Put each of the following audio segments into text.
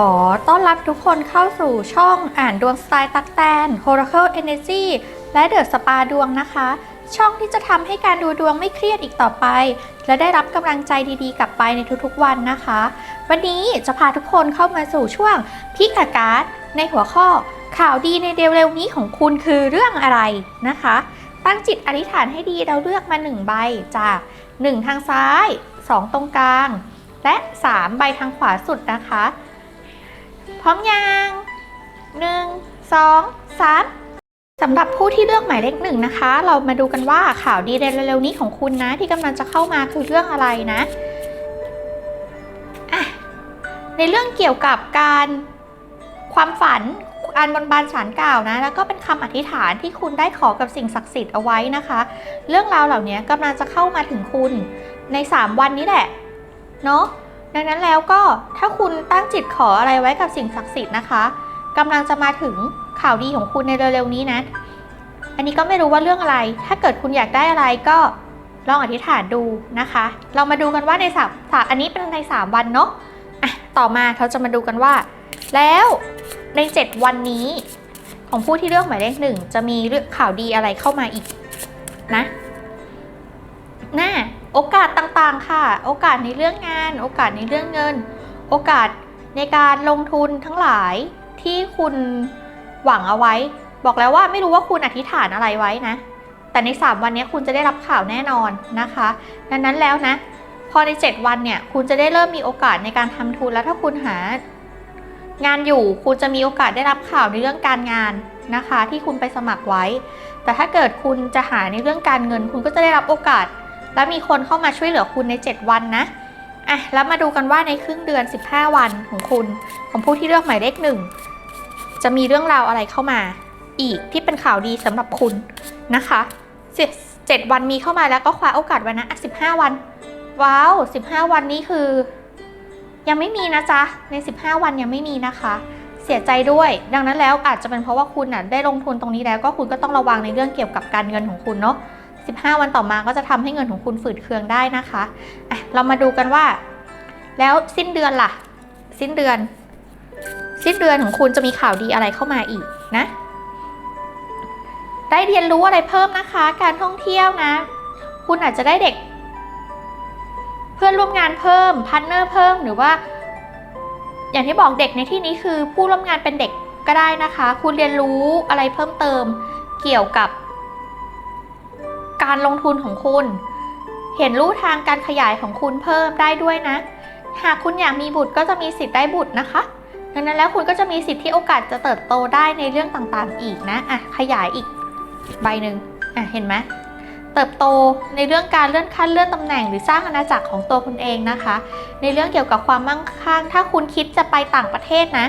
ขอต้อนรับทุกคนเข้าสู่ช่องอ่านดวงสไตล์ตักแตน Oracle Energy และเดอะสปาดวงนะคะ ช่องที่จะทำให้การดูดวงไม่เครียดอีกต่อไป และได้รับกำลังใจดีๆ กลับไปในทุกๆวันนะคะ วันนี้จะพาทุกคนเข้ามาสู่ช่วงพิกาการ์ดในหัวข้อ ข่าวดีในเร็วๆนี้ของคุณคือเรื่องอะไรนะคะ ตั้งจิตอธิษฐานให้ดีเราเลือกมา 1 ใบจาก1ทางซ้าย 2 ตรงกลาง และ 3 ใบทางขวาสุดนะคะ พร้อมยังหนึ่งสองสามสำหรับผู้ที่เลือกหมายเลขหนึ่งนะคะ เรามาดูกันว่าข่าวดีในเร็วๆนี้ของคุณนะ ที่กำลังจะเข้ามาคือเรื่องอะไรนะอะในเรื่องเกี่ยวกับการความฝันอันบนบานสารกล่าวนะ แล้วก็เป็นคำอธิษฐานที่คุณได้ขอกับสิ่งศักดิ์สิทธิ์เอาไว้นะคะ เรื่องราวเหล่านี้กำลังจะเข้ามาถึงคุณใน 3 วันนี้แหละ เนาะ ดังนั้นแล้วก็ถ้าคุณตั้งจิตขออะไรไว้กับสิ่งศักดิ์สิทธิ์นะคะกำลังจะมาถึงข่าวดีของคุณในเร็วๆนี้นะ อันนี้ก็ไม่รู้ว่าเรื่องอะไร ถ้าเกิดคุณอยากได้อะไรก็ลองอธิษฐานดูนะคะ เรามาดูกันว่าในสามสามอันนี้เป็นใน 3 วันเนาะอะต่อมาเขาจะมาดูกันว่า แล้วใน 7 วันนี้ ของผู้ที่เลือกหมายเลขหนึ่งจะมีเรื่องข่าวดีอะไรเข้ามาอีกนะ น่โอกาสต่างๆค่ะ โอกาสในเรื่องงาน โอกาสในเรื่องเงิน โอกาสในการลงทุนทั้งหลายที่คุณหวังเอาไว้ บอกแล้วว่าไม่รู้ว่าคุณอธิษฐานอะไรไว้นะ แต่ใน 3 วันนี้คุณจะได้รับข่าวแน่นอนนะคะ ดังนั้นแล้วนะ พอใน 7 วันเนี่ยคุณจะได้เริ่มมีโอกาสในการทำทุนแล้วถ้าคุณหางานอยู่คุณจะมีโอกาสได้รับข่าวในเรื่องการงานนะคะ ที่คุณไปสมัครไว้ แต่ถ้าเกิดคุณจะหาในเรื่องการเงิน คุณก็จะได้รับโอกาส และมีคนเข้ามาช่วยเหลือคุณใน 7 วันนะอะแล้วมาดูกันว่าในครึ่งเดือน 15 วันของคุณของผู้ที่เลือกหมายเลขหนึ่งจะมีเรื่องราวอะไรเข้ามา อีกที่เป็นข่าวดีสำหรับคุณนะคะเจ็ดวันมีเข้ามาแล้วก็คว้าโอกาสไว้นะอะ15วัน ว้าว15วันนี้คือ ยังไม่มีนะจ๊ะใน15วันยังไม่มีนะคะ เสียใจด้วย ดังนั้นแล้วอาจจะเป็นเพราะว่าคุณน่ะได้ลงทุนตรงนี้แล้วก็คุณก็ต้องระวังในเรื่องเกี่ยวกับการเงินของคุณเนาะ 15 วันต่อมาก็จะทำให้เงินของคุณฝืดเคืองได้นะคะอะเรามาดูกันว่า แล้วสิ้นเดือนล่ะ สิ้นเดือน สิ้นเดือนของคุณจะมีข่าวดีอะไรเข้ามาอีกนะ ได้เรียนรู้อะไรเพิ่มนะคะ การท่องเที่ยวนะ คุณอาจจะได้เด็ก เพื่อนร่วมงานเพิ่มพาร์เนอร์เพิ่มหรือว่า อย่างที่บอกเด็กในที่นี้คือผู้ร่วมงานเป็นเด็กก็ได้นะคะ คุณเรียนรู้อะไรเพิ่มเติมเกี่ยวกับ การลงทุนของคุณ เห็นรูทางการขยายของคุณเพิ่มได้ด้วยนะ หากคุณอยากมีบุตรก็จะมีสิทธิ์ได้บุตรนะคะดังนั้นแล้วคุณก็จะมีสิทธิ์ที่โอกาสจะเติบโตได้ในเรื่องต่างๆอีกนะอะขยายอีกใบหนึ่งอะเห็นไหมเติบโตในเรื่องการเลื่อนขั้นเลื่อนตำแหน่งหรือสร้างอาณาจักรของตัวคุณเองนะคะ ในเรื่องเกี่ยวกับความมั่งคั่ง ถ้าคุณคิดจะไปต่างประเทศนะ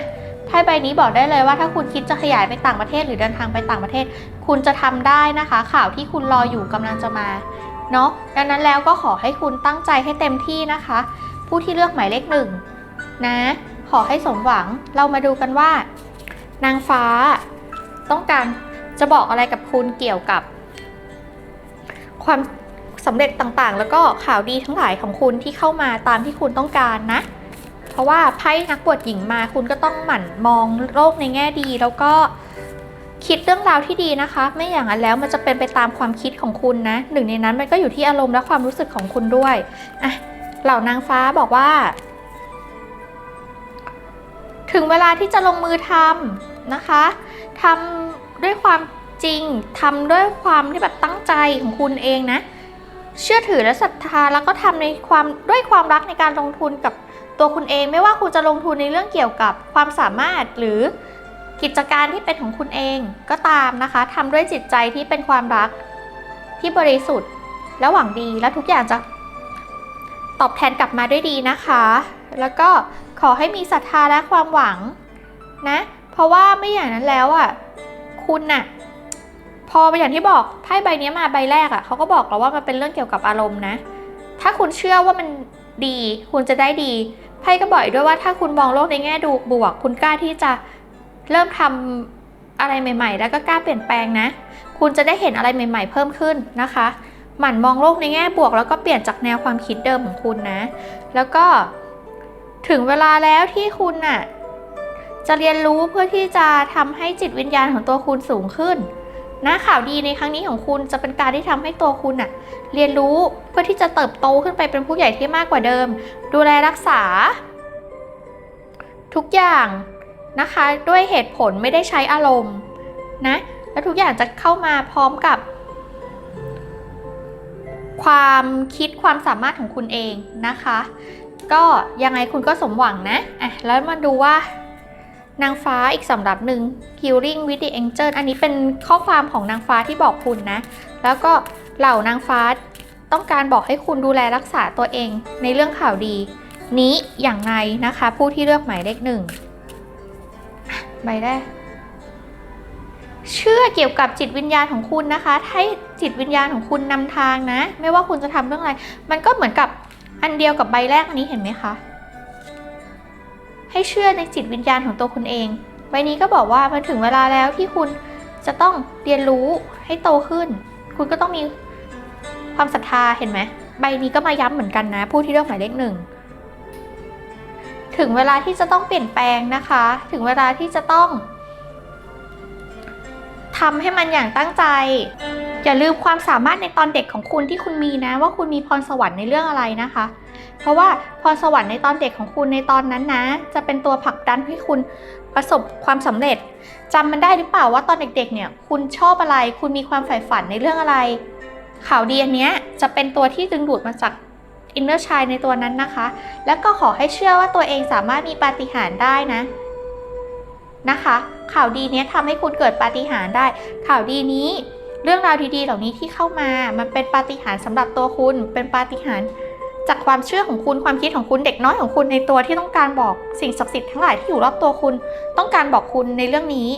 ไพ่ใบนี้บอกได้เลยว่าถ้าคุณคิดจะขยายไปต่างประเทศหรือเดินทางไปต่างประเทศ คุณจะทำได้นะคะ ข่าวที่คุณรออยู่กำลังจะมาเนาะดังนั้นแล้วก็ขอให้คุณตั้งใจให้เต็มที่นะคะ ผู้ที่เลือกหมายเลขหนึ่งนะ ขอให้สมหวังเรามาดูกันว่า นางฟ้า ต้องการจะบอกอะไรกับคุณเกี่ยวกับ ความสำเร็จต่างๆ แล้วก็ข่าวดีทั้งหลายของคุณที่เข้ามาตามที่คุณต้องการนะ เพราะว่าไพ่นักบวชหญิงมาคุณก็ต้องหมั่นมองโลกในแง่ดี แล้วก็คิดเรื่องราวที่ดีนะคะ ไม่อย่างนั้นแล้วมันจะเป็นไปตามความคิดของคุณนะหนึ่งในนั้นมันก็อยู่ที่อารมณ์และความรู้สึกของคุณด้วยอะเหล่านางฟ้าบอกว่า ถึงเวลาที่จะลงมือทำนะคะทำด้วยความจริงทำด้วยความที่แบบตั้งใจของคุณเองนะเชื่อถือและศรัทธาแล้วก็ทำในความด้วยความรักในการลงทุนกับ ตัวคุณเองไม่ว่าคุณจะลงทุนในเรื่องเกี่ยวกับความสามารถหรือกิจการที่เป็นของคุณเองก็ตามนะคะทำด้วยจิตใจที่เป็นความรักที่บริสุทธิ์และหวังดีและทุกอย่างจะตอบแทนกลับมาด้วยดีนะคะ แล้วก็ขอให้มีศรัทธาและความหวังนะ เพราะว่าไม่อย่างนั้นแล้วอะคุณน่ะพออย่างที่บอกไพ่ใบนี้มาใบแรกอะ่ะเขาก็บอกเราว่ามันเป็นเรื่องเกี่ยวกับอารมณ์นะ ถ้าคุณเชื่อว่ามันดี คุณจะได้ดีไพ่ก็บอกอีกด้วยว่าถ้าคุณมองโลกในแง่ดูบวก คุณกล้าที่จะเริ่มทำอะไรใหม่ ๆ แล้วก็กล้าเปลี่ยนแปลงนะ คุณจะได้เห็นอะไรใหม่ ๆ เพิ่มขึ้นนะคะ หมั่นมองโลกในแง่บวก แล้วก็เปลี่ยนจากแนวความคิดเดิมของคุณนะ แล้วก็ถึงเวลาแล้วที่คุณน่ะจะเรียนรู้เพื่อที่จะทำให้จิตวิญญาณของตัวคุณสูงขึ้น นะข่าวดีในครั้งนี้ของคุณจะเป็นการที่ทำให้ตัวคุณอะเรียนรู้เพื่อที่จะเติบโตขึ้นไปเป็นผู้ใหญ่ที่มากกว่าเดิม ดูแลรักษา ทุกอย่างนะคะ ด้วยเหตุผลไม่ได้ใช้อารมณ์นะแล้วทุกอย่างจะเข้ามาพร้อมกับ ความคิดความสามารถของคุณเองนะคะ ก็ยังไงคุณก็สมหวังนะอะแล้วมาดูว่า นางฟ้าอีกสำหรับหนึ่ง Healing with the Angel อันนี้เป็นข้อความของนางฟ้าที่บอกคุณนะ แล้วก็เหล่านางฟ้าต้องการบอกให้คุณดูแลรักษาตัวเองในเรื่องข่าวดี นี้อย่างไรนะคะ ผู้ที่เลือกหมายเลขหนึ่งใบแรกเชื่อเกี่ยวกับจิตวิญญาณของคุณนะคะ ให้จิตวิญญาณของคุณนำทางนะ ไม่ว่าคุณจะทำเรื่องอะไร มันก็เหมือนกับอันเดียวกับใบแรกอันนี้เห็นไหมคะ ให้เชื่อในจิตวิญญาณของตัวคุณเอง ใบนี้ก็บอกว่ามันถึงเวลาแล้วที่คุณจะต้องเรียนรู้ให้โตขึ้น คุณก็ต้องมีความศรัทธาเห็นไหมใบนี้ก็มาย้ำเหมือนกันนะ ผู้ที่เลือกหมายเลขหนึ่งถึงเวลาที่จะต้องเปลี่ยนแปลงนะคะ ถึงเวลาที่จะต้อง ทำให้มันอย่างตั้งใจ อย่าลืมความสามารถในตอนเด็กของคุณที่คุณมีนะ ว่าคุณมีพรสวรรค์ในเรื่องอะไรนะคะ เพราะว่าพรสวรรค์ในตอนเด็กของคุณในตอนนั้นนะ จะเป็นตัวผลักดันให้คุณประสบความสำเร็จจำมันได้หรือเปล่าว่าตอนเด็กๆ เนี่ย คุณชอบอะไร คุณมีความใฝ่ฝันในเรื่องอะไร ข่าวดีอันเนี้ยจะเป็นตัวที่ดึงดูดมาจากอินเนอร์ชายในตัวนั้นนะคะ แล้วก็ขอให้เชื่อว่าตัวเองสามารถมีปาฏิหาริย์ได้นะ นะคะ ข่าวดีนี้ทำให้คุณเกิดปาฏิหาริย์ได้ ข่าวดีนี้ เรื่องราวดีๆ เหล่านี้ที่เข้ามา มันเป็นปาฏิหาริย์สำหรับตัวคุณ เป็นปาฏิหาริย์จากความเชื่อของคุณความคิดของคุณเด็กน้อยของคุณในตัวที่ต้องการบอกสิ่งศักดิ์สิทธิ์ทั้งหลายที่อยู่รอบตัวคุณ ต้องการบอกคุณในเรื่องนี้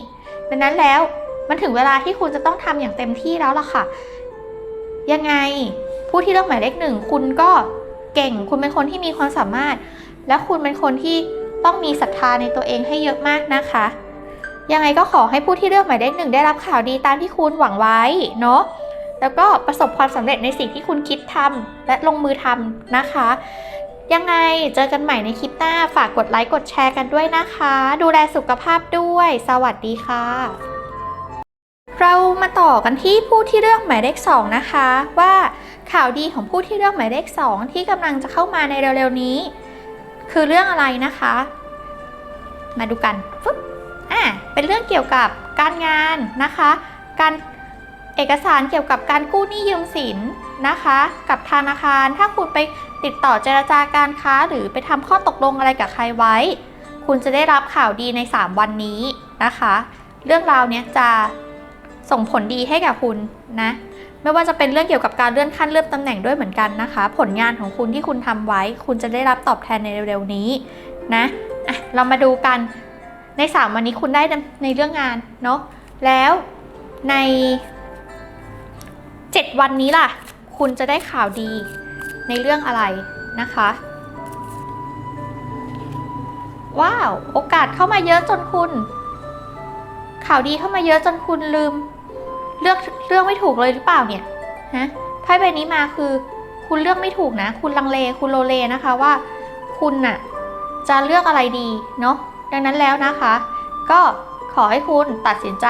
ดังนั้นแล้วมันถึงเวลาที่คุณจะต้องทำอย่างเต็มที่แล้วล่ะค่ะ ยังไงผู้ที่เลือกหมายเลขหนึ่งคุณก็เก่ง คุณเป็นคนที่มีความสามารถ และคุณเป็นคนที่ ต้องมีศรัทธาในตัวเองให้เยอะมากนะคะ ยังไงก็ขอให้ผู้ที่เลือกหมายเลขหนึ่งได้รับข่าวดีตามที่คุณหวังไว้เนาะแล้วก็ประสบความสำเร็จในสิ่งที่คุณคิดทำและลงมือทำนะคะ ยังไงเจอกันใหม่ในคลิปหน้าฝากกดไลค์กดแชร์กันด้วยนะคะ ดูแลสุขภาพด้วย สวัสดีค่ะ เรามาต่อกันที่ผู้ที่เลือกหมายเลข2นะคะ ว่าข่าวดีของผู้ที่เลือกหมายเลข2ที่กำลังจะเข้ามาในเร็วๆนี้ คือเรื่องอะไรนะคะ มาดูกันฟึบอะเป็นเรื่องเกี่ยวกับการงานนะคะ การเอกสารเกี่ยวกับการกู้หนี้ยืมสินนะคะ กับธนาคารถ้าคุณไปติดต่อเจรจาการค้า หรือไปทำข้อตกลงอะไรกับใครไว้ คุณจะได้รับข่าวดีใน 3 วันนี้นะคะ เรื่องราวเนี้ยจะส่งผลดีให้กับคุณนะ ไม่ว่าจะเป็นเรื่องเกี่ยวกับการเลื่อนขั้นเลื่อนตำแหน่งด้วยเหมือนกันนะคะ ผลงานของคุณที่คุณทำไว้ คุณจะได้รับตอบแทนในเร็วๆนี้นะอะเรามาดูกันใน 3 วันนี้คุณได้ในเรื่องงานเนาะแล้วใน 7 วันนี้ล่ะ คุณจะได้ข่าวดีในเรื่องอะไรนะคะ ว้าว โอกาสเข้ามาเยอะจนคุณ ข่าวดีเข้ามาเยอะจนคุณลืม เลือกเลือกไม่ถูกเลยหรือเปล่าเนี่ยฮะไพ่ใบนี้มาคือ คุณเลือกไม่ถูกนะ คุณลังเลคุณโลเลนะคะว่า คุณน่ะจะเลือกอะไรดีเนาะดังนั้นแล้วนะคะ ก็ขอให้คุณตัดสินใจ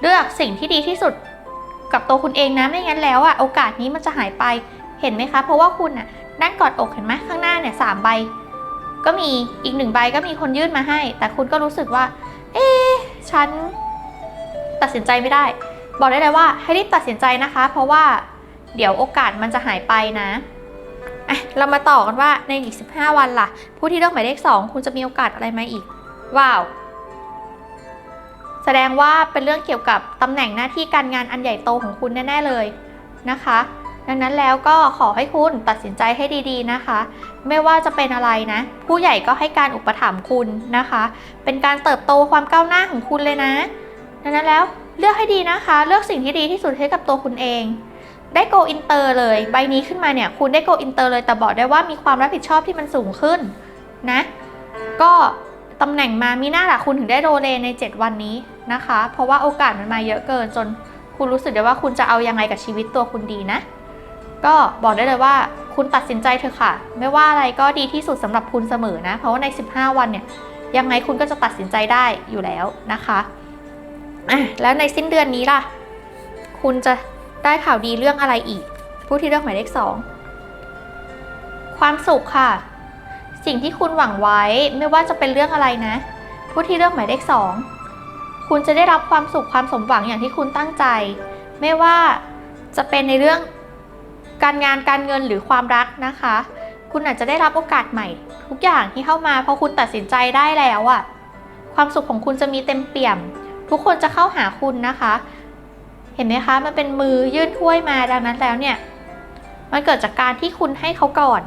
เลือกสิ่งที่ดีที่สุดกับตัวคุณเองนะไม่งั้นแล้วอะโอกาสนี้มันจะหายไปเห็นไหมคะ เพราะว่าคุณน่ะนั่งกอดอกเห็นไหมข้างหน้าเนี่ยสามใบ ก็มีอีกหนึ่งใบก็มีคนยื่นมาให้ แต่คุณก็รู้สึกว่า เอ๊ฉัน ตัดสินใจไม่ได้ บอกได้เลยว่าให้รีบตัดสินใจนะคะ เพราะว่าเดี๋ยวโอกาสมันจะหายไปนะอะเรามาต่อกันว่าในอีก 15 วันล่ะ ผู้ที่เลือกหมายเลข 2 คุณจะมีโอกาสอะไรมาอีก ว้าว แสดงว่าเป็นเรื่องเกี่ยวกับตำแหน่งหน้าที่การงานอันใหญ่โตของคุณแน่ ๆ เลยนะคะ ดังนั้นแล้วก็ขอให้คุณตัดสินใจให้ดีๆนะคะ ไม่ว่าจะเป็นอะไรนะ ผู้ใหญ่ก็ให้การอุปถัมภ์คุณนะคะ เป็นการเติบโตความก้าวหน้าของคุณเลยนะ ดังนั้นแล้วเลือกให้ดีนะคะ เลือกสิ่งที่ดีที่สุดให้กับตัวคุณเอง ได้ go inter เลย ใบนี้ขึ้นมาเนี่ยคุณได้ go inter เลยแต่บอกได้ว่ามีความรับผิดชอบที่มันสูงขึ้นนะ ก็ตำแหน่งมามีหน้าละคุณถึงได้โรเลใน 7 วันนี้นะคะ เพราะว่าโอกาสมันมาเยอะเกินจนคุณรู้สึกได้ว่าคุณจะเอายังไงกับชีวิตตัวคุณดีนะ ก็บอกได้เลยว่าคุณตัดสินใจเถอะค่ะ ไม่ว่าอะไรก็ดีที่สุดสำหรับคุณเสมอนะ เพราะว่าใน 15 วันเนี่ยยังไงคุณก็จะตัดสินใจได้อยู่แล้วนะคะ อะแล้วในสิ้นเดือนนี้ล่ะ คุณจะได้ข่าวดีเรื่องอะไรอีก ผู้ที่เลือกหมายเลขสองความสุขค่ะ สิ่งที่คุณหวังไว้ไม่ว่าจะเป็นเรื่องอะไรนะ ผู้ที่เลือกหมายเลขสองคุณจะได้รับความสุขความสมหวังอย่างที่คุณตั้งใจ ไม่ว่าจะเป็นในเรื่องการงานการเงินหรือความรักนะคะ คุณอาจจะได้รับโอกาสใหม่ ทุกอย่างที่เข้ามาพอคุณตัดสินใจได้แล้วอะความสุขของคุณจะมีเต็มเปี่ยม ทุกคนจะเข้าหาคุณนะคะ เห็นไหมคะ มันเป็นมือยื่นถ้วยมาดังนั้นแล้วเนี่ย มันเกิดจากการที่คุณให้เขาก่อน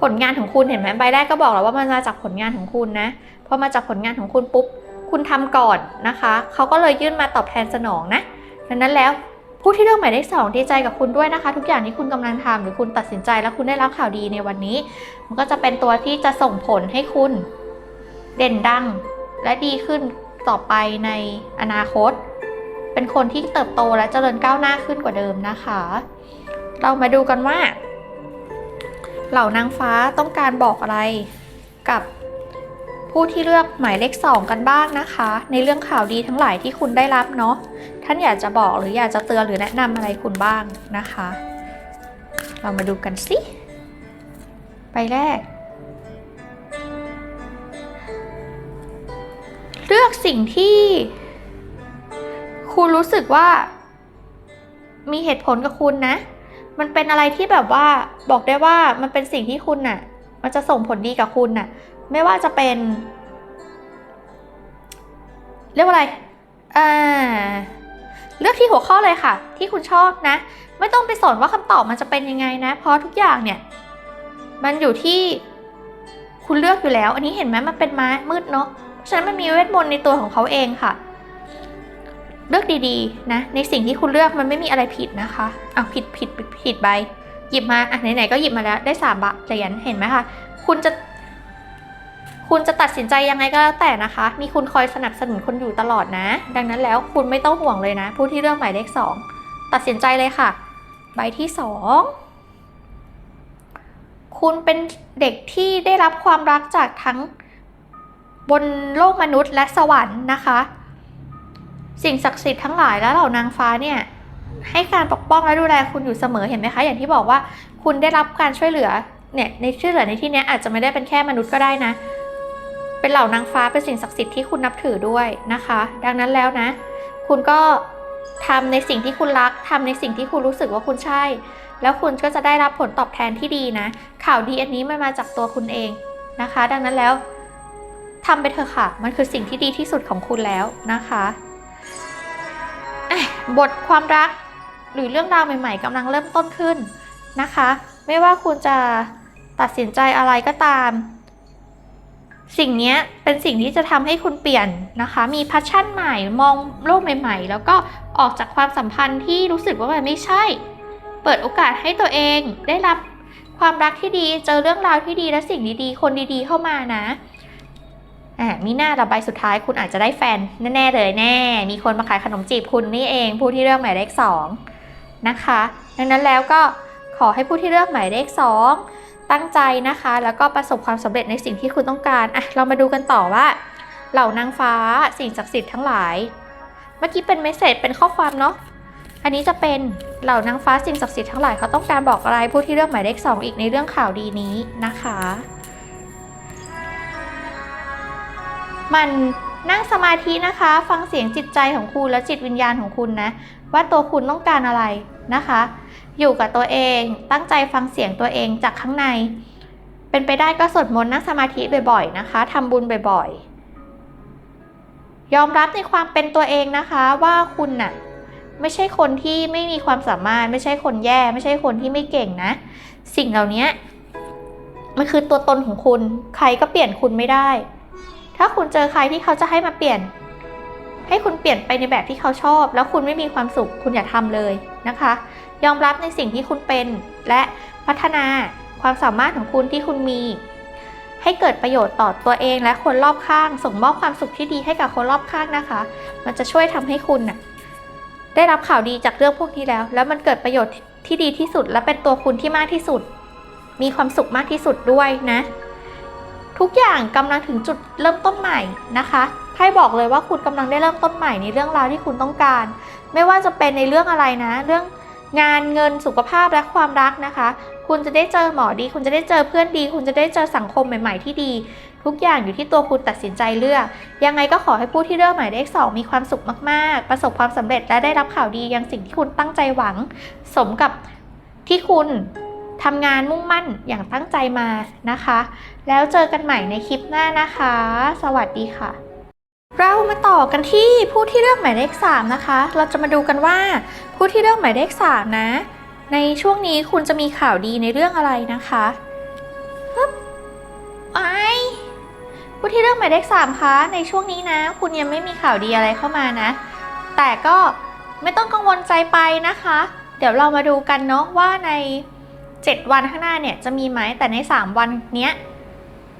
ผลงานของคุณเห็นไหมใบแรกก็บอกแล้วว่ามันมาจากผลงานของคุณนะพอมาจากผลงานของคุณปุ๊บ คุณทำก่อนนะคะเขาก็เลยยื่นมาตอบแทนสนองนะดังนั้นแล้วผู้ที่เลือกหมายเลขสองดีใจกับคุณด้วยนะคะ ทุกอย่างที่คุณกำลังทำหรือคุณตัดสินใจแล้วคุณได้รับข่าวดีในวันนี้ มันก็จะเป็นตัวที่จะส่งผลให้คุณเด่นดังและดีขึ้น ต่อไปในอนาคต เป็นคนที่เติบโตและเจริญก้าวหน้าขึ้นกว่าเดิมนะคะ เรามาดูกันว่า เหล่านางฟ้าต้องการบอกอะไรกับผู้ที่เลือกหมายเลขสองกันบ้างนะคะ ในเรื่องข่าวดีทั้งหลายที่คุณได้รับเนาะท่านอยากจะบอกหรืออยากจะเตือนหรือแนะนำอะไรคุณบ้างนะคะ เรามาดูกันสิไปแรก เลือกสิ่งที่คุณรู้สึกว่ามีเหตุผลกับคุณนะ มันเป็นอะไรที่แบบว่าบอกได้ว่ามันเป็นสิ่งที่คุณน่ะ มันจะส่งผลดีกับคุณน่ะ ไม่ว่าจะเป็น เรียกว่าอะไร อ่า เลือกที่หัวข้อเลยค่ะ ที่คุณชอบนะ ไม่ต้องไปสนว่าคำตอบมันจะเป็นยังไงนะ เพราะทุกอย่างเนี่ย มันอยู่ที่คุณเลือกอยู่แล้ว อันนี้เห็นไหมมันเป็นไม้มืดเนาะ ฉันมันมีเวทมนต์ในตัวของเขาเองค่ะ เลือกดีๆ นะ ในสิ่งที่คุณเลือกมันไม่มีอะไรผิดนะคะอ้าวผิดผิดผิดผิดใบหยิบมาอะไหนๆก็หยิบมาแล้วได้สามบาทเหรียญเห็นไหมคะคุณจะ คุณจะตัดสินใจยังไงก็แล้วแต่นะคะ มีคุณคอยสนับสนุนคุณอยู่ตลอดนะ ดังนั้นแล้วคุณไม่ต้องห่วงเลยนะ ผู้ที่เลือกหมายเลขสองตัดสินใจเลยค่ะ ใบที่สองคุณเป็นเด็กที่ได้รับความรักจากทั้ง บนโลกมนุษย์และสวรรค์นะคะ สิ่งศักดิ์สิทธิ์ทั้งหลายและเหล่านางฟ้าเนี่ยให้การปกป้องและดูแลคุณอยู่เสมอเห็นไหมคะ อย่างที่บอกว่าคุณได้รับการช่วยเหลือเนี่ยในช่วยเหลือในที่นี้อาจจะไม่ได้เป็นแค่มนุษย์ก็ได้นะ เป็นเหล่านางฟ้าเป็นสิ่งศักดิ์สิทธิ์ที่คุณนับถือด้วยนะคะ ดังนั้นแล้วนะ คุณก็ทำในสิ่งที่คุณรักทำในสิ่งที่คุณรู้สึกว่าคุณใช่ แล้วคุณก็จะได้รับผลตอบแทนที่ดีนะ ข่าวดีอันนี้มันมาจากตัวคุณเองนะคะ ดังนั้นแล้ว ทำไปเถอะค่ะ มันคือสิ่งที่ดีที่สุดของคุณแล้วนะคะบทความรักหรือเรื่องราวใหม่ ๆกำลังเริ่มต้นขึ้นนะคะ ไม่ว่าคุณจะตัดสินใจอะไรก็ตาม สิ่งนี้เป็นสิ่งที่จะทำให้คุณเปลี่ยนนะคะ มีพัชชั่นใหม่มองโลกใหม่ ๆ แล้วก็ออกจากความสัมพันธ์ที่รู้สึกว่ามันไม่ใช่ เปิดโอกาสให้ตัวเองได้รับความรักที่ดีเจอเรื่องราวที่ดีและสิ่งดีๆ คนดีๆเข้ามานะ อ่ามีหน้าระบายสุดท้ายคุณอาจจะได้แฟนแน่ๆเลยแน่ มีคนมาขายขนมจีบคุณนี่เอง ผู้ที่เลือกหมายเลขสองนะคะ ดังนั้นแล้วก็ขอให้ผู้ที่เลือกหมายเลขสองตั้งใจนะคะ แล้วก็ประสบความสำเร็จในสิ่งที่คุณต้องการอะเรามาดูกันต่อว่า เหล่านางฟ้าสิ่งศักดิ์สิทธิ์ทั้งหลาย เมื่อกี้เป็นเมสเซจเป็นข้อความเนาะอันนี้จะเป็นเหล่านางฟ้าสิ่งศักดิ์สิทธิ์ทั้งหลายเขาต้องการบอกอะไรผู้ที่เลือกหมายเลขสองอีกในเรื่องข่าวดีนี้นะคะ มันนั่งสมาธินะคะ ฟังเสียงจิตใจของคุณและจิตวิญญาณของคุณนะ ว่าตัวคุณต้องการอะไรนะคะ อยู่กับตัวเองตั้งใจฟังเสียงตัวเองจากข้างใน เป็นไปได้ก็สวดมนต์นั่งสมาธิบ่อยๆนะคะทำบุญบ่อยๆ ยอมรับในความเป็นตัวเองนะคะว่าคุณน่ะไม่ใช่คนที่ไม่มีความสามารถ ไม่ใช่คนแย่ ไม่ใช่คนที่ไม่เก่งนะ สิ่งเหล่านี้มันคือตัวตนของคุณ ใครก็เปลี่ยนคุณไม่ได้ ถ้าคุณเจอใครที่เขาจะให้มาเปลี่ยน ให้คุณเปลี่ยนไปในแบบที่เขาชอบ แล้วคุณไม่มีความสุขคุณอย่าทำเลยนะคะ ยอมรับในสิ่งที่คุณเป็น และพัฒนาความสามารถของคุณที่คุณมี ให้เกิดประโยชน์ต่อตัวเองและคนรอบข้าง ส่งมอบความสุขที่ดีให้กับคนรอบข้างนะคะ มันจะช่วยทำให้คุณน่ะได้รับข่าวดีจากเรื่องพวกนี้แล้ว แล้วมันเกิดประโยชน์ที่ดีที่สุด และเป็นตัวคุณที่มากที่สุด มีความสุขมากที่สุดด้วยนะ ทุกอย่างกำลังถึงจุดเริ่มต้นใหม่นะคะไพ่บอกเลยว่าคุณกำลังได้เริ่มต้นใหม่ในเรื่องราวที่คุณต้องการ ไม่ว่าจะเป็นในเรื่องอะไรนะ เรื่องงานเงินสุขภาพและความรักนะคะ คุณจะได้เจอหมอดี คุณจะได้เจอเพื่อนดี คุณจะได้เจอสังคมใหม่ ๆ ที่ดี ทุกอย่างอยู่ที่ตัวคุณตัดสินใจเลือก ยังไงก็ขอให้ผู้ที่เลือกหมายเลขสองมีความสุขมากๆ ประสบความสำเร็จและได้รับข่าวดียังสิ่งที่คุณตั้งใจหวัง สมกับที่คุณทำงานมุ่งมั่นอย่างตั้งใจมานะคะ แล้วเจอกันใหม่ในคลิปหน้านะคะ สวัสดีค่ะ เรามาต่อกันที่ผู้ที่เลือกหมายเลข3นะคะ เราจะมาดูกันว่า ผู้ที่เลือกหมายเลข3นะ ในช่วงนี้คุณจะมีข่าวดีในเรื่องอะไรนะคะปึ๊บไอผู้ที่เลือกหมายเลข3คะในช่วงนี้นะ คุณยังไม่มีข่าวดีอะไรเข้ามานะ แต่ก็ไม่ต้องกังวลใจไปนะคะ เดี๋ยวเรามาดูกันเนาะว่าใน 7 วันข้างหน้าเนี่ยจะมีไหมแต่ใน 3 วันเนี้ย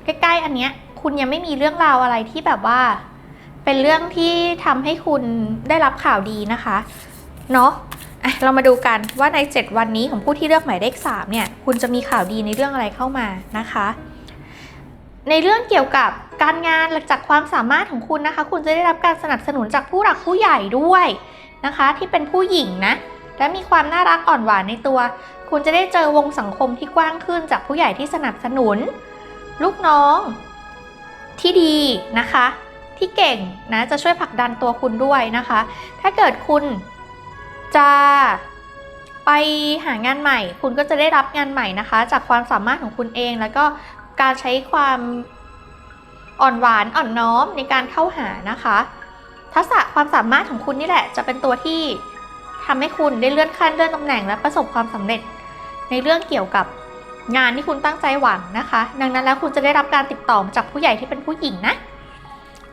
ใกล้ๆ อันเนี้ยคุณยังไม่มีเรื่องราวอะไรที่แบบว่า เป็นเรื่องที่ทำให้คุณได้รับข่าวดีนะคะ เนาะะเรามาดูกันว่าใน 7 วันนี้ของผู้ที่เลือกหมายเลข3เนี่ย คุณจะมีข่าวดีในเรื่องอะไรเข้ามานะคะ ในเรื่องเกี่ยวกับการงานหลักจากความสามารถของคุณนะคะ คุณจะได้รับการสนับสนุนจากผู้หลักผู้ใหญ่ด้วยนะคะ ที่เป็นผู้หญิงนะ และมีความน่ารักอ่อนหวานในตัว คุณจะได้เจอวงสังคมที่กว้างขึ้นจากผู้ใหญ่ที่สนับสนุน ลูกน้องที่ดีนะคะ ที่เก่งนะจะช่วยผลักดันตัวคุณด้วยนะคะ ถ้าเกิดคุณจะไปหางานใหม่ คุณก็จะได้รับงานใหม่นะคะ จากความสามารถของคุณเอง แล้วก็การใช้ความอ่อนหวานอ่อนน้อมในการเข้าหานะคะ ทักษะความสามารถของคุณนี่แหละ จะเป็นตัวที่ทำให้คุณได้เลื่อนขั้นเลื่อนตำแหน่งและประสบความสำเร็จในเรื่องเกี่ยวกับ งานที่คุณตั้งใจหวังนะคะ ดังนั้นแล้วคุณจะได้รับการติดต่อจากผู้ใหญ่ที่เป็นผู้หญิงนะ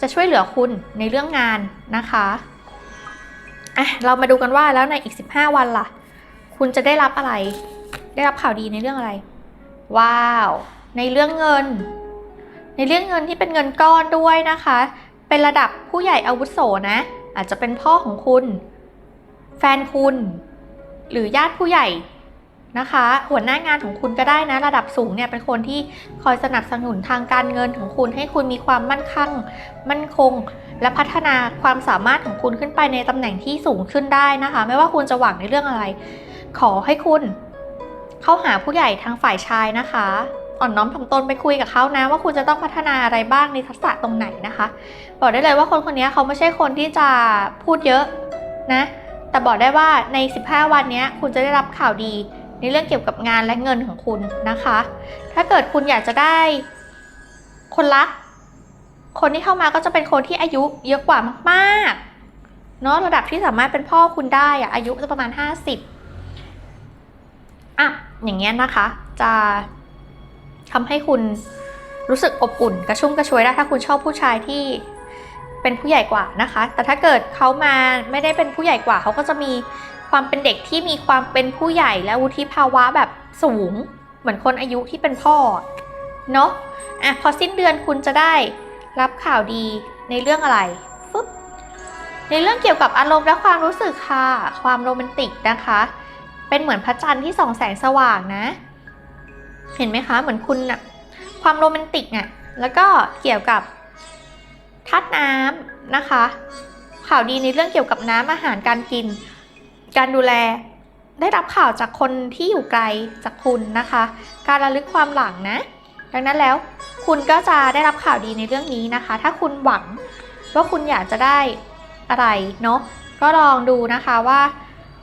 จะช่วยเหลือคุณในเรื่องงานนะคะอะเรามาดูกันว่าแล้วในอีก 15 วันล่ะ คุณจะได้รับอะไร ได้รับข่าวดีในเรื่องอะไร ว้าว ในเรื่องเงิน ในเรื่องเงินที่เป็นเงินก้อนด้วยนะคะ เป็นระดับผู้ใหญ่อาวุโสนะ อาจจะเป็นพ่อของคุณ แฟนคุณ หรือญาติผู้ใหญ่ นะคะ หัวหน้างานของคุณก็ได้นะ ระดับสูงเนี่ยเป็นคนที่คอยสนับสนุนทางการเงินของคุณ ให้คุณมีความมั่นคงมั่นคง และพัฒนาความสามารถของคุณขึ้นไปในตำแหน่งที่สูงขึ้นได้นะคะ ไม่ว่าคุณจะหวังในเรื่องอะไร ขอให้คุณ เข้าหาผู้ใหญ่ทางฝ่ายชายนะคะอ่อนน้อมถ่อมตนไปคุยกับเขานะ ว่าคุณจะต้องพัฒนาอะไรบ้างในทักษะตรงไหนนะคะ บอกได้เลยว่าคนคนนี้เขาไม่ใช่คนที่จะพูดเยอะนะ แต่บอกได้ว่าใน 15 วันนี้คุณจะได้รับข่าวดี ในเรื่องเกี่ยวกับงานและเงินของคุณนะคะ ถ้าเกิดคุณอยากจะได้คนรัก คนที่เข้ามาก็จะเป็นคนที่อายุเยอะกว่ามากๆ เนาะระดับที่สามารถเป็นพ่อคุณได้อะอายุจะประมาณ 50อะอย่างเงี้ยนะคะ จะทำให้คุณรู้สึกอบอุ่นกระชุ่มกระชวยได้ถ้าคุณชอบผู้ชายที่เป็นผู้ใหญ่กว่านะคะ แต่ถ้าเกิดเขามาไม่ได้เป็นผู้ใหญ่กว่าเขาก็จะมี ความเป็นเด็กที่มีความเป็นผู้ใหญ่และวุฒิภาวะแบบสูง เหมือนคนอายุที่เป็นพ่อ เนาะอะพอสิ้นเดือนคุณจะได้รับข่าวดีในเรื่องอะไรฟึบในเรื่องเกี่ยวกับอารมณ์และความรู้สึกค่ะ ความโรแมนติกนะคะ เป็นเหมือนพระจันทร์ที่ส่องแสงสว่างนะ เห็นไหมคะ เหมือนคุณอะความโรแมนติกเนี่ยแล้วก็เกี่ยวกับธาตุน้ำนะคะ ข่าวดีในเรื่องเกี่ยวกับน้ำอาหารการกิน การดูแลได้รับข่าวจากคนที่อยู่ไกลจากคุณนะคะ การระลึกความหลังนะ ดังนั้นแล้วคุณก็จะได้รับข่าวดีในเรื่องนี้นะคะ ถ้าคุณหวังว่าคุณอยากจะได้อะไรเนาะก็ลองดูนะคะว่า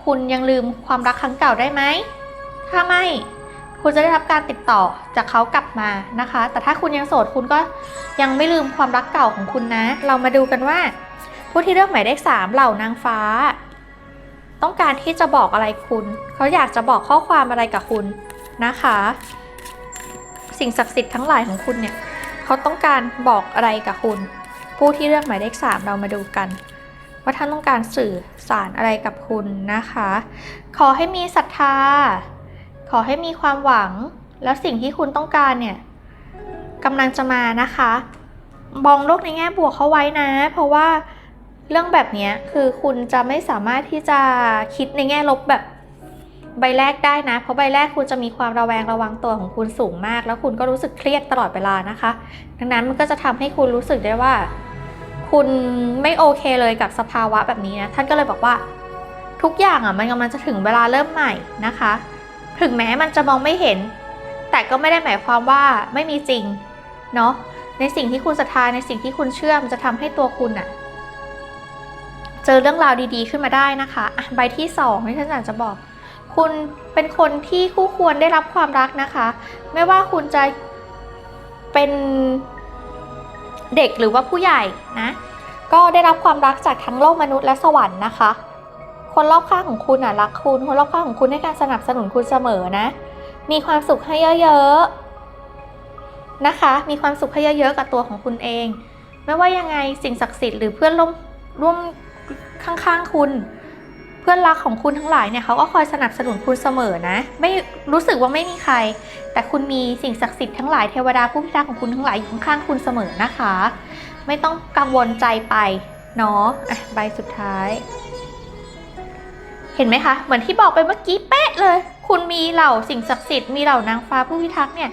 คุณยังลืมความรักครั้งเก่าได้ไหมถ้าไม่คุณจะได้รับการติดต่อจากเขากลับมานะคะ แต่ถ้าคุณยังโสดคุณก็ยังไม่ลืมความรักเก่าของคุณนะ เรามาดูกันว่า ผู้ที่เลือกหมายเลขสามเหล่านางฟ้า ต้องการที่จะบอกอะไรคุณ เขาอยากจะบอกข้อความอะไรกับคุณนะคะ สิ่งศักดิ์สิทธิ์ทั้งหลายของคุณเนี่ยเขาต้องการบอกอะไรกับคุณ ผู้ที่เลือกหมายเลขสามเรามาดูกัน ว่าท่านต้องการสื่อสารอะไรกับคุณนะคะ ขอให้มีศรัทธา ขอให้มีความหวัง แล้วสิ่งที่คุณต้องการเนี่ยกำลังจะมานะคะมองโลกในแง่บวกเข้าไว้นะ เพราะว่า เรื่องแบบนี้คือคุณจะไม่สามารถที่จะคิดในแง่ลบแบบใบแรกได้นะ เพราะใบแรกคุณจะมีความระแวงระวังตัวของคุณสูงมาก แล้วคุณก็รู้สึกเครียดตลอดเวลานะคะ ดังนั้นมันก็จะทำให้คุณรู้สึกได้ว่า คุณไม่โอเคเลยกับสภาวะแบบนี้นะ ท่านก็เลยบอกว่า ทุกอย่างอะมันกำลังจะถึงเวลาเริ่มใหม่นะคะ ถึงแม้มันจะมองไม่เห็น แต่ก็ไม่ได้หมายความว่าไม่มีจริงเนาะในสิ่งที่คุณศรัทธาในสิ่งที่คุณเชื่อมันจะทำให้ตัวคุณอะ เจอเรื่องราวดีๆขึ้นมาได้นะคะใบที่สองที่ฉันอยากจะบอก คุณเป็นคนที่คู่ควรได้รับความรักนะคะ ไม่ว่าคุณจะเป็นเด็กหรือว่าผู้ใหญ่นะ ก็ได้รับความรักจากทั้งโลกมนุษย์และสวรรค์นะคะ คนรอบข้างของคุณอะรักคุณ คนรอบข้างของคุณให้การสนับสนุนคุณเสมอนะ มีความสุขให้เยอะๆนะคะ มีความสุขให้เยอะๆกับตัวของคุณเอง ไม่ว่ายังไงสิ่งศักดิ์สิทธิ์หรือเพื่อนร่วมร่วม ข้างๆคุณ เพื่อนรักของคุณทั้งหลายเนี่ยเขาก็คอยสนับสนุนคุณเสมอนะ ไม่รู้สึกว่าไม่มีใคร แต่คุณมีสิ่งศักดิ์สิทธิ์ทั้งหลายเทวดาผู้พิทักษ์ของคุณทั้งหลายอยู่ข้างๆคุณเสมอนะคะ ไม่ต้องกังวลใจไปเนาะอะใบสุดท้าย เห็นไหมคะ เหมือนที่บอกไปเมื่อกี้เป๊ะเลย คุณมีเหล่าสิ่งศักดิ์สิทธิ์มีเหล่านางฟ้าผู้พิทักษ์เนี่ย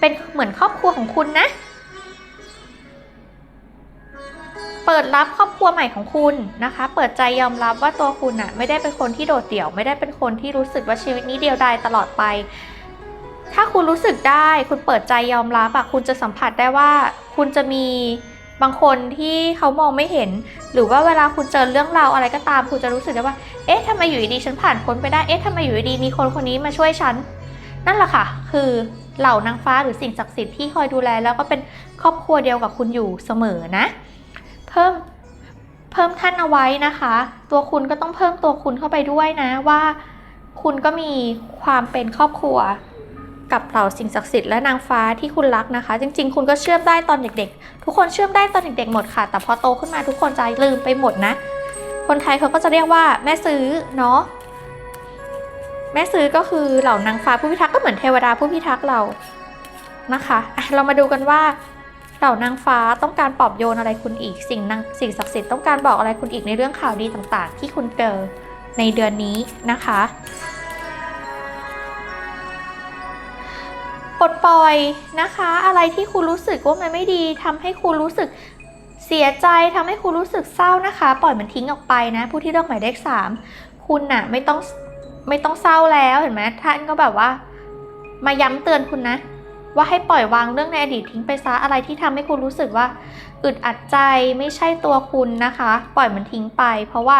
เป็นเหมือนครอบครัวของคุณนะ เปิดรับครอบครัวใหม่ของคุณนะคะ เปิดใจยอมรับว่าตัวคุณอะไม่ได้เป็นคนที่โดดเดี่ยว ไม่ได้เป็นคนที่รู้สึกว่าชีวิตนี้เดียวดายตลอดไป ถ้าคุณรู้สึกได้ คุณเปิดใจยอมรับอะคุณจะสัมผัสได้ว่า คุณจะมีบางคนที่เขามองไม่เห็น หรือว่าเวลาคุณเจอเรื่องราวอะไรก็ตาม คุณจะรู้สึกได้ว่า เอ๊ะทำไมอยู่ดีฉันผ่านพ้นไปได้ เอ๊ะทำไมอยู่ดีมีคนคนนี้มาช่วยฉัน นั่นแหละค่ะ คือเหล่านางฟ้าหรือสิ่งศักดิ์สิทธิ์ที่คอยดูแล แล้วก็เป็นครอบครัวเดียวกับคุณอยู่เสมอนะ เพิ่มเพิ่มท่านเอาไว้นะคะ ตัวคุณก็ต้องเพิ่มตัวคุณเข้าไปด้วยนะว่าคุณก็มีความเป็นครอบครัว กับเหล่าสิ่งศักดิ์สิทธิ์และนางฟ้าที่คุณรักนะคะ จริง ๆ คุณก็เชื่อมได้ตอนเด็กๆ ทุกคนเชื่อมได้ตอนเด็กๆหมดค่ะ แต่พอโตขึ้นมาทุกคนจะลืมไปหมดนะ คนไทยเขาก็จะเรียกว่าแม่ซื้อเนาะแม่ซื้อก็คือเหล่านางฟ้าผู้พิทักษ์ก็เหมือนเทวดาผู้พิทักษ์เรานะคะอะเรามาดูกันว่า เหล่านางฟ้าต้องการปลอบโยนอะไรคุณอีก สิ่งนางสิ่งศักดิ์สิทธิ์ต้องการบอกอะไรคุณอีกในเรื่องข่าวดีต่างๆ ที่คุณเจอในเดือนนี้นะคะปลดปล่อยนะคะ อะไรที่คุณรู้สึกว่ามันไม่ดีทำให้คุณรู้สึกเสียใจทำให้คุณรู้สึกเศร้านะคะ ปล่อยมันทิ้งออกไปนะ ผู้ที่เลือกหมายเลขสามคุณน่ะไม่ต้องไม่ต้องเศร้าแล้วเห็นไหมท่านก็แบบว่า มาย้ำเตือนคุณนะ ว่าให้ปล่อยวางเรื่องในอดีตทิ้งไปซะอะไรที่ทำให้คุณรู้สึกว่าอึดอัดใจไม่ใช่ตัวคุณนะคะ ปล่อยมันทิ้งไป เพราะว่า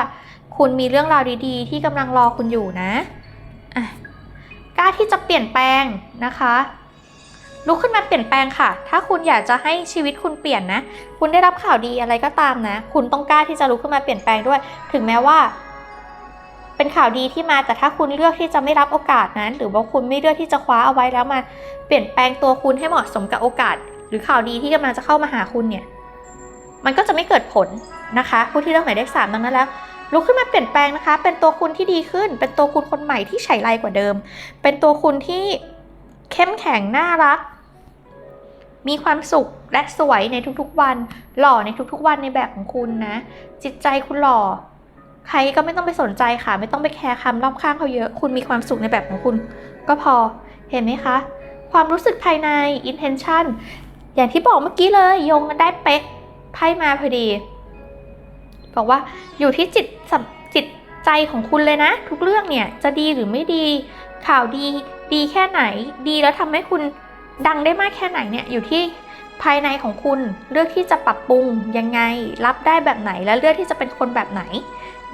คุณมีเรื่องราวดีๆ ที่กำลังรอคุณอยู่นะะกล้าที่จะเปลี่ยนแปลงนะคะลุกขึ้นมาเปลี่ยนแปลงค่ะ ถ้าคุณอยากจะให้ชีวิตคุณเปลี่ยนนะ คุณได้รับข่าวดีอะไรก็ตามนะ คุณต้องกล้าที่จะลุกขึ้นมาเปลี่ยนแปลงด้วย ถึงแม้ว่า เป็นข่าวดีที่มาแต่ถ้าคุณเลือกที่จะไม่รับโอกาสนั้น หรือว่าคุณไม่เลือกที่จะคว้าเอาไว้แล้วมาเปลี่ยนแปลงตัวคุณให้เหมาะสมกับโอกาส หรือข่าวดีที่กำลังจะเข้ามาหาคุณเนี่ยมันก็จะไม่เกิดผลนะคะ ผู้ที่เลือกหมายเลขสามดังนั้นแล้วลุกขึ้นมาเปลี่ยนแปลงนะคะ เป็นตัวคุณที่ดีขึ้น เป็นตัวคุณคนใหม่ที่ไฉไลกว่าเดิม เป็นตัวคุณที่เข้มแข็งน่ารัก มีความสุขและสวยในทุกๆวัน หล่อในทุกๆวันในแบบของคุณนะ จิตใจคุณหล่อ ใครก็ไม่ต้องไปสนใจค่ะ ไม่ต้องไปแคร์คำรอบข้างเขาเยอะ คุณมีความสุขในแบบของคุณ ก็พอเห็นไหมคะ ความรู้สึกภายใน intention อย่างที่บอกเมื่อกี้เลยโยงกันได้เป๊ะไพ่มาพอดีบอกว่าอยู่ที่จิตจิตใจของคุณเลยนะ ทุกเรื่องเนี่ยจะดีหรือไม่ดี ข่าวดีดีแค่ไหน ดีแล้วทำให้คุณดังได้มากแค่ไหนเนี่ยอยู่ที่ภายในของคุณเลือกที่จะปรับปรุงยังไง รับได้แบบไหนและเลือกที่จะเป็นคนแบบไหน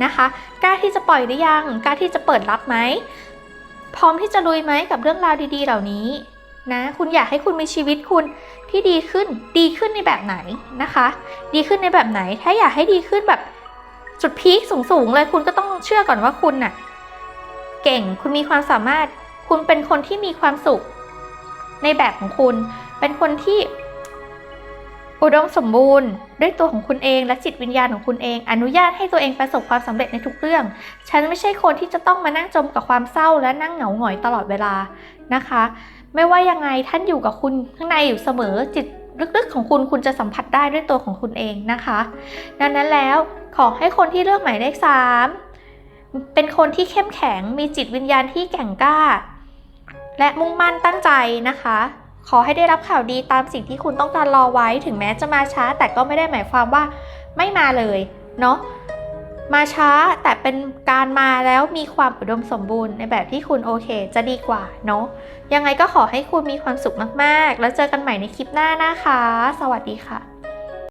นะคะกล้าที่จะปล่อยหรือยังกล้าที่จะเปิดรับไหมพร้อมที่จะลุยไหมกับเรื่องราวดี ๆ เหล่านี้นะคุณอยากให้คุณมีชีวิตคุณที่ดีขึ้นดีขึ้นในแบบไหนนะคะ ดีขึ้นในแบบไหน ถ้าอยากให้ดีขึ้นแบบจุดพีคสูงๆเลยคุณก็ต้องเชื่อก่อนว่าคุณน่ะเก่งคุณมีความสามารถ คุณเป็นคนที่มีความสุข ในแบบของคุณ เป็นคนที่ อุดมสมบูรณ์ ด้วยตัวของคุณเองและจิตวิญญาณของคุณเอง อนุญาตให้ตัวเองประสบความสำเร็จในทุกเรื่อง ฉันไม่ใช่คนที่จะต้องมานั่งจมกับความเศร้าและนั่งเหงาหงอยตลอดเวลานะคะ ไม่ว่ายังไงท่านอยู่กับคุณข้างในอยู่เสมอจิตลึกๆของคุณคุณจะสัมผัสได้ด้วยตัวของคุณเองนะคะ ดังนั้นแล้วขอให้คนที่เลือกหมายเลขสามเป็นคนที่เข้มแข็งมีจิตวิญญาณที่แกร่งกล้า และมุ่งมั่นตั้งใจนะคะ ขอให้ได้รับข่าวดีตามสิ่งที่คุณต้องการรอไว้ ถึงแม้จะมาช้า แต่ก็ไม่ได้หมายความว่าไม่มาเลยเนาะมาช้าแต่เป็นการมาแล้วมีความอุดมสมบูรณ์ในแบบที่คุณโอเค จะดีกว่าเนาะยังไงก็ขอให้คุณมีความสุขมาก ๆ แล้วเจอกันใหม่ในคลิปหน้านะคะ สวัสดีค่ะ